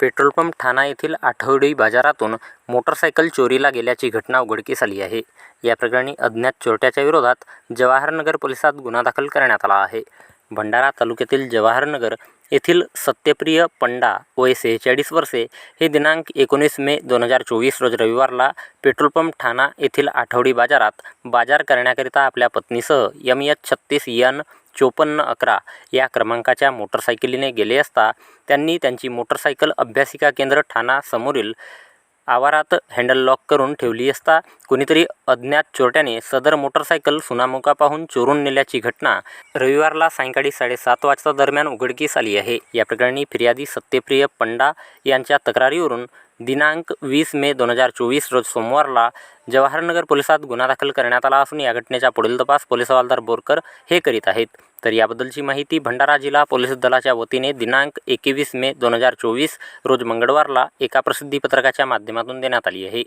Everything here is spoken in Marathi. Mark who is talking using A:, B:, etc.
A: पेट्रोलपंप ठाणा येथील आठवडी बाजारातून मोटरसायकल चोरीला गेल्याची घटना उघडकीस आली आहे. या प्रकरणी अज्ञात चोरट्याच्या विरोधात जवाहरनगर पोलिसात गुन्हा दाखल करण्यात आला आहे. भंडारा तालुक्यातील जवाहरनगर येथील सत्यप्रिय पंडा वय सेहेचाळीस वर्षे हे दिनांक एकोणीस मे दोन हजार चोवीस रोज रविवारला पेट्रोलपंप ठाणा येथील आठवडी बाजारात बाजार करण्याकरिता आपल्या पत्नीसह यम एच छत्तीस यन चोपन्न अकरा या क्रमांकाच्या मोटरसायकलीने गेले असता त्यांनी त्यांची मोटरसायकल अभ्यासिका केंद्र ठाणा समोरील आवारात हँडल लॉक करून ठेवली असता कुणीतरी अज्ञात चोरट्याने सदर मोटरसायकल सुनामुका पाहून चोरून नेल्याची घटना रविवारला सायंकाळी साडेसात वाजता दरम्यान उघडकीस आली आहे. या प्रकरणी फिर्यादी सत्यप्रिय पंडा यांच्या तक्रारीवरून दिनांक वीस मे दोन हजार चोवीस रोज सोमवारला जवाहरनगर पोलिसात गुन्हा दाखल करण्यात आला असून या घटनेचा पुढील तपास पोलीस हवालदार बोरकर हे करीत आहेत. तर याबद्दलची माहिती भंडारा जिल्हा पोलीस दलाच्या वतीने दिनांक एकवीस मे दोन हजार चोवीस रोज मंगळवारला एका प्रसिद्धीपत्रकाच्या माध्यमातून देण्यात आली आहे.